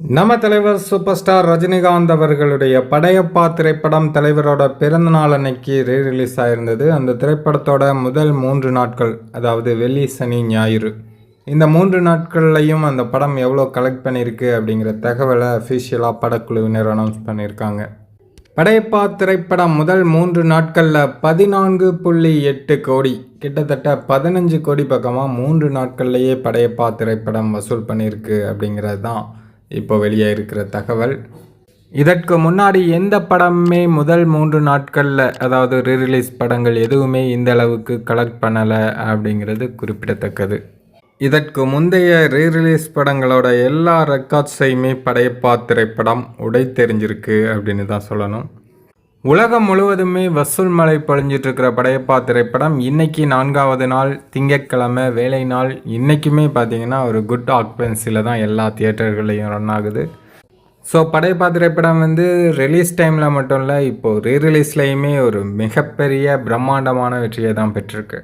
நம்ம தலைவர் super star Rajinikanth அவர்களுடைய படையப்பா திரைப்படம் தலைவரோட பிறந்த நாள் அன்னைக்கு ரீ ரிலீஸ் ஆயிருந்தது. அந்த திரைப்படத்தோட முதல் மூன்று நாட்கள் அதாவது வெள்ளி சனி ஞாயிறு. இந்த மூன்று நாட்கள்லையும் அந்த படம் எவ்வளோ கலெக்ட் பண்ணியிருக்கு அப்படிங்கிற தகவலை அஃபிஷியலாக படக்குழுவினர் அனௌன்ஸ் பண்ணியிருக்காங்க. படையப்பா திரைப்படம் முதல் மூன்று நாட்களில் பதினான்கு புள்ளி எட்டு கோடி கிட்டத்தட்ட பதினஞ்சு கோடி பக்கமாக மூன்று நாட்கள்லேயே படையப்பா திரைப்படம் வசூல் பண்ணியிருக்கு அப்படிங்கிறது தான் இப்போ வெளியே இருக்கிற தகவல். இதற்கு முன்னாடி எந்த படமுமே முதல் மூன்று நாட்களில் அதாவது ரீரிலீஸ் படங்கள் எதுவுமே இந்த அளவுக்கு கலெக்ட் பண்ணலை அப்படிங்கிறது குறிப்பிடத்தக்கது. இதற்கு முந்தைய ரீரிலீஸ் படங்களோட எல்லா ரெக்கார்ட்ஸையுமே படையப்பா திரைப்படம் உடை தெரிஞ்சிருக்கு அப்படின்னு தான் சொல்லணும். உலகம் முழுவதுமே வசூல் மழை பொழிஞ்சிட்டு இருக்கிற படையப்பா திரைப்படம் இன்னைக்கு நான்காவது நாள் திங்கட்கிழமை வேலை நாள். இன்றைக்குமே பார்த்தீங்கன்னா ஒரு குட் ஆக்குபென்சியில் தான் எல்லா தியேட்டர்களையும் ரன் ஆகுது. ஸோ படையப்பா திரைப்படம் வந்து ரிலீஸ் டைமில் மட்டும் இல்லை இப்போது ரீரிலீஸ்லேயுமே ஒரு மிகப்பெரிய பிரம்மாண்டமான வெற்றியை தான் பெற்றிருக்கு.